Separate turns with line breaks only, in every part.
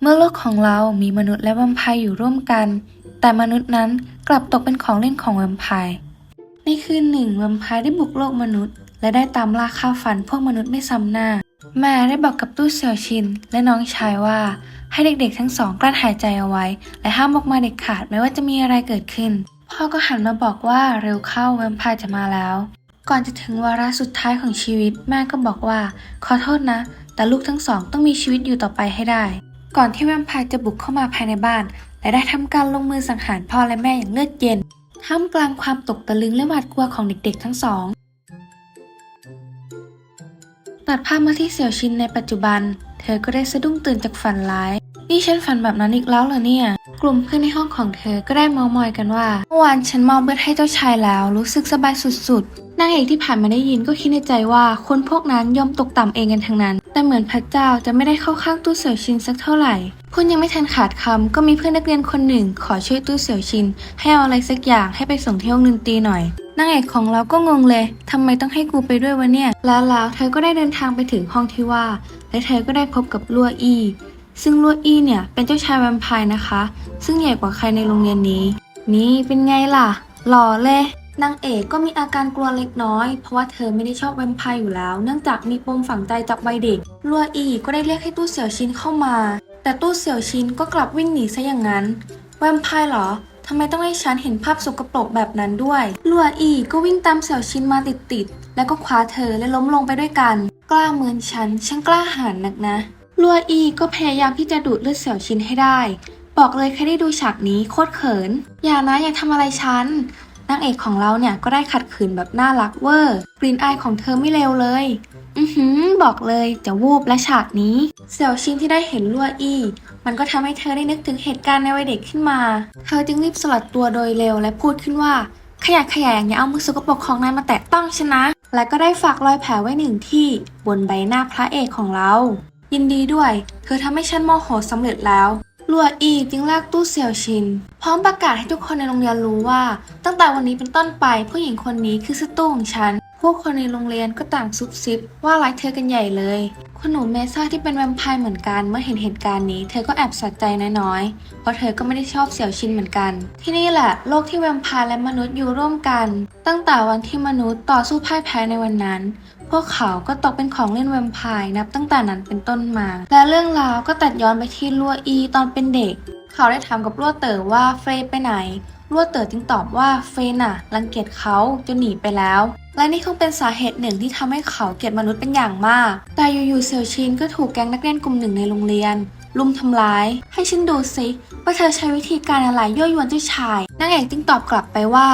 เมื่อโลกของเรามีมนุษย์และแวมไพร์อยู่ร่วมกัน แต่มนุษย์นั้นกลับตกเป็นของเล่นของแวมไพร์ ในคืนหนึ่งแวมไพร์ได้บุกโลกมนุษย์ และได้ตามล่าฆ่าฟันพวกมนุษย์ไม่ซ้ำหน้า แม่ได้บอกกับตู้เสี่ยวชินและน้องชายว่า ให้เด็กๆทั้งสองกลั้นหายใจเอาไว้ และห้ามออกมาเด็ดขาดไม่ว่าจะมีอะไรเกิดขึ้น พ่อก็หันมาบอกว่าเร็วเข้าแวมไพร์จะมาแล้ว ก่อนจะถึงวาระสุดท้ายของชีวิต แม่ก็บอกว่า ขอโทษนะ แต่ลูกทั้งสองต้องมีชีวิตอยู่ต่อไปให้ได้ ก่อนที่แวมไพร์จะบุกเข้ามาภายในบ้าน และได้ทำการลงมือสังหารพ่อและแม่อย่างเลือดเย็น ท่ามกลางความตกตะลึงและหวาดกลัวของเด็กๆทั้งสองตัดภาพมาที่เสี่ยวชินในปัจจุบัน เธอก็ได้สะดุ้งตื่นจากฝันร้าย นี่ฉันฝันแบบนั้นอีกแล้วเหรอเนี่ย กลุ่มเพื่อนในห้องของเธอก็ได้เมามอยกันว่า เมื่อวานฉันมอบเบิดให้เจ้าชายแล้ว รู้สึกสบายสุดๆ นางเอกที่ผ่านมาได้ยินก็คิดในใจว่าคนพวกนั้นยอมตกต่ำเองกันทั้งนั้น แต่เหมือนพระเจ้าจะไม่ได้เข้าข้างตู้เสี่ยวชินสักเท่าไหร่พูดยังไม่ทันขาดคำก็มีเพื่อนนักเรียนคนหนึ่ง ขอช่วยตู้เสี่ยวชิน ให้เอาอะไรสักอย่างให้ไปส่งที่ห้องดนตรีหน่อยนางเอกของเราก็งงเลยทำไมต้องให้กูไปด้วยวะเนี่ย แล้วแล้วเธอก็ได้เดินทางไปถึงห้องที่ว่า และเธอก็ได้พบกับลัวอี้ซึ่งลัวอี้เนี่ยเป็นเจ้าชายแวมไพร์นะคะ ซึ่งใหญ่กว่าใครในโรงเรียนนี้ นี่เป็นไงล่ะ หล่อเลย นางเอกก็มีอาการกลัวเล็กน้อย เพราะว่าเธอไม่ได้ชอบแวมไพร์อยู่แล้ว เนื่องจากมีปมฝังใจจากวัยเด็ก ลัวอีก็ได้เรียกให้ตู้เสี่ยวชินเข้ามา แต่ตู้เสี่ยวชินก็กลับวิ่งหนีซะอย่างนั้น แวมไพร์เหรอทำไมต้องให้ฉันเห็นภาพสกปรกแบบนั้นด้วย ลัวอีก็วิ่งตามเสี่ยวชินมาติดๆ แล้วก็คว้าเธอและล้มลงไปด้วยกัน กล้าเหมือนฉันช่างกล้าหาญนักนะ ลัวอีก็พยายามที่จะดูดเลือดเสี่ยวชินให้ได้ บอกเลยใครได้ดูฉากนี้โคตรเขิน อย่านะอย่าทำอะไรฉัน นางเอกของเราเนี่ยก็ได้ขัดขืนแบบน่ารักเวอร์กลิ่นอายของเธอไม่เลวเลย อือหือ บอกเลยจะวูบและฉากนี้ เสี่ยวชินที่ได้เห็นลัวอี้ มันก็ทำให้เธอได้นึกถึงเหตุการณ์ในวัยเด็กขึ้นมา เธอจึงรีบสลัดตัวโดยเร็วและพูดขึ้นว่า ขยะขยงอย่าเอามือสกปรกของนายมาแตะต้องฉันนะ และก็ได้ฝากรอยแผลไว้หนึ่งที่ บนใบหน้าพระเอกของเรา ยินดีด้วย เธอทำให้ฉันโมโหสำเร็จแล้ว ลัวอีจึงลากตู้เสี่ยวชิน พร้อมประกาศให้ทุกคนในโรงเรียนรู้ว่า ตั้งแต่วันนี้เป็นต้นไปผู้หญิงคนนี้คือสตู้ของฉัน พวกคนในโรงเรียนก็ต่างซุบซิบว่าร้ายเธอกันใหญ่เลย คุณหนูเมซ่าที่เป็นแวมไพร์เหมือนกันเมื่อเห็นเหตุการณ์นี้ เธอก็แอบสัใจน้อยๆ เพราะเธอก็ไม่ได้ชอบเสี่ยวชินเหมือนกัน ที่นี่แหละโลกที่แวมไพร์และมนุษย์อยู่ร่วมกัน ตั้งแต่วันที่มนุษย์ต่อสู้พ่ายแพ้ในวันนั้น พวกเขาก็ตกเป็นของเล่นแวมไพร์นับตั้งแต่นั้นเป็นต้นมา และเรื่องราวก็ตัดย้อนไปที่ลัวอีตอนเป็นเด็ก เขาได้ถามกับลัวเต๋อว่าเฟยไปไหนลัวเต๋อจึงตอบว่าเฟยน่ะรังเกียจเขาจนหนีไปแล้ว และนี่คงเป็นสาเหตุหนึ่งที่ทำให้เขาเกลียดมนุษย์เป็นอย่างมาก แต่อยู่ๆเซียวชินก็ถูกแก๊งนักเรียนกลุ่มหนึ่งในโรงเรียนลุมทำร้าย ให้ฉันดูสิว่าเธอใช้วิธีการอะไรยั่วยวนเจ้าชาย นางเอกจึงตอบกลับไปว่า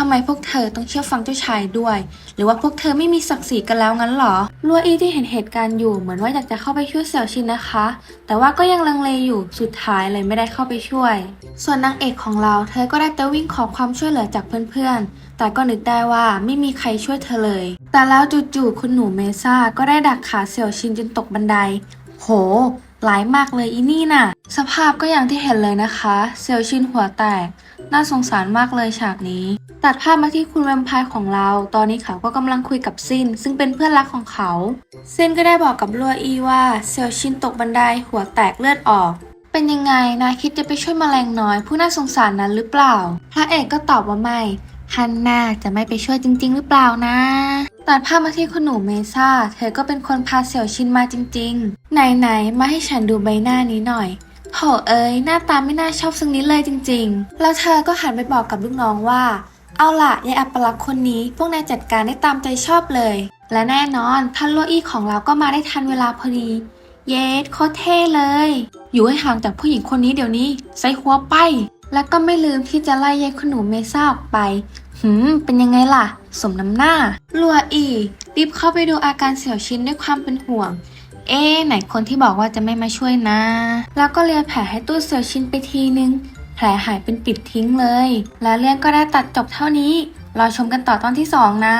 ทำไมพวกเธอต้องเชื่อฟังเจ้าชายด้วย หรือว่าพวกเธอไม่มีศักดิ์ศรีกันแล้วงั้นเหรอลัวอี้ที่เห็นเหตุการณ์อยู่เหมือนว่าอยากจะเข้าไปช่วยเสี่ยวชินนะคะ แต่ว่าก็ยังลังเลอยู่สุดท้ายเลยไม่ได้เข้าไปช่วย ส่วนนางเอกของเราเธอก็ได้แต่วิ่งขอความช่วยเหลือจากเพื่อนๆ แต่ก็นึกได้ว่าไม่มีใครช่วยเธอเลย แต่แล้วจู่ๆคุณหนูเมซ่าก็ได้ดักขาเสี่ยวชินจนตกบันได โหหลายมากเลยอีนี่น่ะ สภาพก็อย่างที่เห็นเลยนะคะ เซลชินหัวแตก น่าสงสารมากเลยฉากนี้ ตัดภาพมาที่คุณแวมไพร์ของเรา ตอนนี้เขาก็กำลังคุยกับซิน ซึ่งเป็นเพื่อนรักของเขา ซินก็ได้บอกกับลัวอีว่าเซลชินตกบันไดหัวแตกเลือดออก เป็นยังไงนายคิดจะไปช่วยแมลงน้อย ผู้น่าสงสารนั้นหรือเปล่า พระเอกก็ตอบว่าไม่ฮันน่าจะไม่ไปช่วยจริง ๆ หรือเปล่านะ ตัดภาพมาที่คุณหนูเมซ่า เธอก็เป็นคนพาเสี่ยวชินมาจริง ๆ ไหนๆ มาให้ฉันดูใบหน้านี้หน่อยโถเอ้ยหน้าตาไม่น่าชอบสักนิดเลยจริง ๆ แล้วเธอก็หันไปบอกกับลูกน้องว่า เอาล่ะยายอัปลักษณ์คนนี้พวกนายจัดการได้ตามใจชอบเลย และแน่นอนท่านโลอี้ของเราก็มาได้ทันเวลาพอดี เยสโคตรเท่เลย อยู่ให้ห่างจากผู้หญิงคนนี้เดี๋ยวนี้ใส่หัวไป แล้วก็ไม่ลืมที่จะไล่ยายคุณหนูเมซ่าออกไป หืม เป็นยังไงล่ะ สมน้ำหน้า ลัวอีรีบเข้าไปดูอาการเสี่ยวชินด้วยความเป็นห่วง เอ๊ไหนคนที่บอกว่าจะไม่มาช่วยนะ แล้วก็เลียแผลให้ตู้เสี่ยวชินไปทีนึง แผลหายเป็นปิดทิ้งเลย และเรื่องก็ได้ตัดจบเท่านี้ รอชมกันต่อตอนที่สองนะ